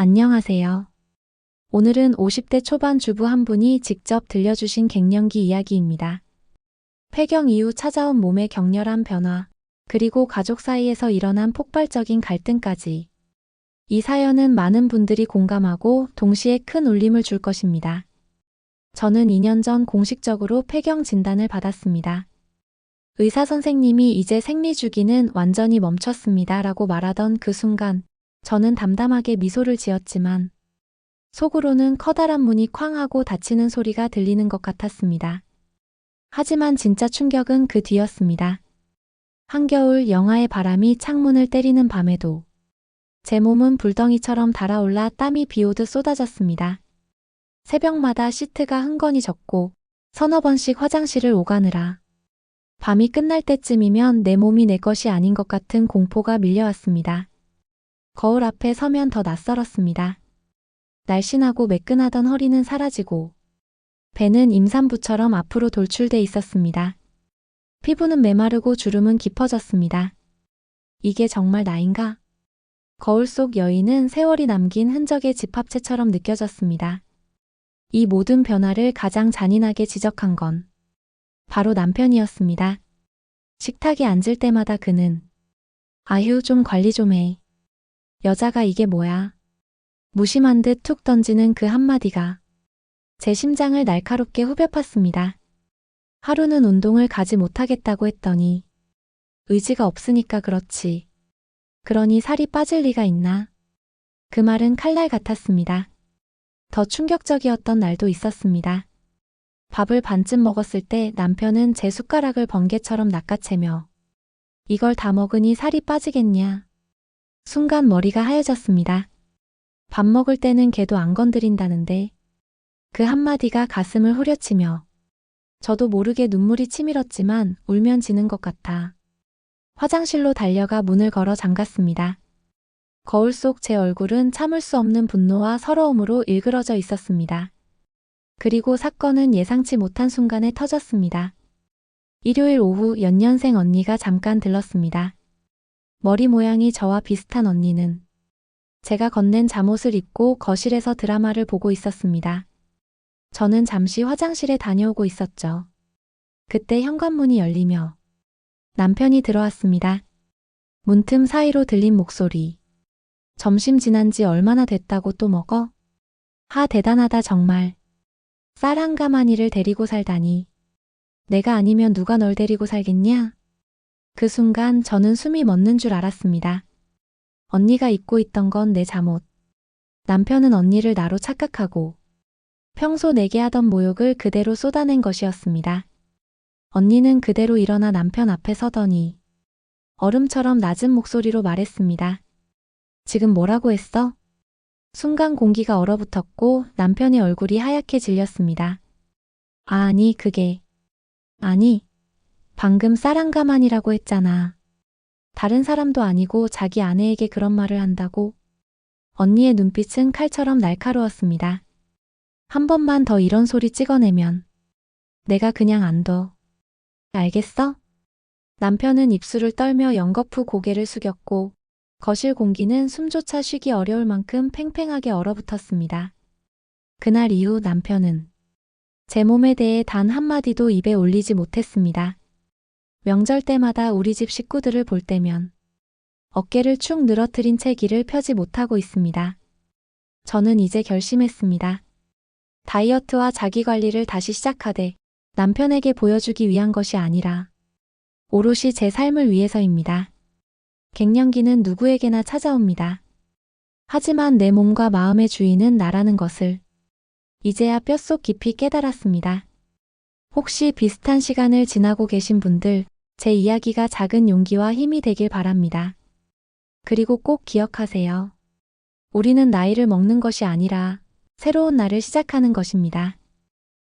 안녕하세요. 오늘은 50대 초반 주부 한 분이 직접 들려주신 갱년기 이야기입니다. 폐경 이후 찾아온 몸의 격렬한 변화, 그리고 가족 사이에서 일어난 폭발적인 갈등까지. 이 사연은 많은 분들이 공감하고 동시에 큰 울림을 줄 것입니다. 저는 2년 전 공식적으로 폐경 진단을 받았습니다. 의사 선생님이 이제 생리 주기는 완전히 멈췄습니다. 라고 말하던 그 순간, 저는 담담하게 미소를 지었지만, 속으로는 커다란 문이 쾅 하고 닫히는 소리가 들리는 것 같았습니다. 하지만 진짜 충격은 그 뒤였습니다. 한겨울 영하의 바람이 창문을 때리는 밤에도 제 몸은 불덩이처럼 달아올라 땀이 비오듯 쏟아졌습니다. 새벽마다 시트가 흥건히 젖고 서너 번씩 화장실을 오가느라 밤이 끝날 때쯤이면 내 몸이 내 것이 아닌 것 같은 공포가 밀려왔습니다. 거울 앞에 서면 더 낯설었습니다. 날씬하고 매끈하던 허리는 사라지고 배는 임산부처럼 앞으로 돌출돼 있었습니다. 피부는 메마르고 주름은 깊어졌습니다. 이게 정말 나인가? 거울 속 여인은 세월이 남긴 흔적의 집합체처럼 느껴졌습니다. 이 모든 변화를 가장 잔인하게 지적한 건 바로 남편이었습니다. 식탁에 앉을 때마다 그는 아휴 좀 관리 좀 해. 여자가 이게 뭐야. 무심한 듯 툭 던지는 그 한마디가 제 심장을 날카롭게 후벼 팠습니다. 하루는 운동을 가지 못하겠다고 했더니 의지가 없으니까 그렇지. 그러니 살이 빠질 리가 있나? 그 말은 칼날 같았습니다. 더 충격적이었던 날도 있었습니다. 밥을 반쯤 먹었을 때 남편은 제 숟가락을 번개처럼 낚아채며 이걸 다 먹으니 살이 빠지겠냐. 순간 머리가 하얘졌습니다. 밥 먹을 때는 걔도 안 건드린다는데 그 한마디가 가슴을 후려치며 저도 모르게 눈물이 치밀었지만 울면 지는 것 같아. 화장실로 달려가 문을 걸어 잠갔습니다. 거울 속 제 얼굴은 참을 수 없는 분노와 서러움으로 일그러져 있었습니다. 그리고 사건은 예상치 못한 순간에 터졌습니다. 일요일 오후 연년생 언니가 잠깐 들렀습니다. 머리 모양이 저와 비슷한 언니는 제가 건넨 잠옷을 입고 거실에서 드라마를 보고 있었습니다. 저는 잠시 화장실에 다녀오고 있었죠. 그때 현관문이 열리며 남편이 들어왔습니다. 문틈 사이로 들린 목소리. 점심 지난 지 얼마나 됐다고 또 먹어? 하 대단하다 정말. 쌀 한 가마니를 데리고 살다니. 내가 아니면 누가 널 데리고 살겠냐? 그 순간 저는 숨이 멎는 줄 알았습니다. 언니가 입고 있던 건 내 잠옷. 남편은 언니를 나로 착각하고 평소 내게 하던 모욕을 그대로 쏟아낸 것이었습니다. 언니는 그대로 일어나 남편 앞에 서더니 얼음처럼 낮은 목소리로 말했습니다. 지금 뭐라고 했어? 순간 공기가 얼어붙었고 남편의 얼굴이 하얗게 질렸습니다. 아, 아니, 그게. 아니, 방금 쌀한가만이라고 했잖아. 다른 사람도 아니고 자기 아내에게 그런 말을 한다고? 언니의 눈빛은 칼처럼 날카로웠습니다. 한 번만 더 이런 소리 찍어내면 내가 그냥 안 둬. 알겠어? 남편은 입술을 떨며 연거푸 고개를 숙였고 거실 공기는 숨조차 쉬기 어려울 만큼 팽팽하게 얼어붙었습니다. 그날 이후 남편은 제 몸에 대해 단 한마디도 입에 올리지 못했습니다. 명절 때마다 우리 집 식구들을 볼 때면 어깨를 축 늘어뜨린 채 길을 펴지 못하고 있습니다. 저는 이제 결심했습니다. 다이어트와 자기 관리를 다시 시작하되 남편에게 보여주기 위한 것이 아니라 오롯이 제 삶을 위해서입니다. 갱년기는 누구에게나 찾아옵니다. 하지만 내 몸과 마음의 주인은 나라는 것을 이제야 뼛속 깊이 깨달았습니다. 혹시 비슷한 시간을 지나고 계신 분들, 제 이야기가 작은 용기와 힘이 되길 바랍니다. 그리고 꼭 기억하세요. 우리는 나이를 먹는 것이 아니라 새로운 날을 시작하는 것입니다.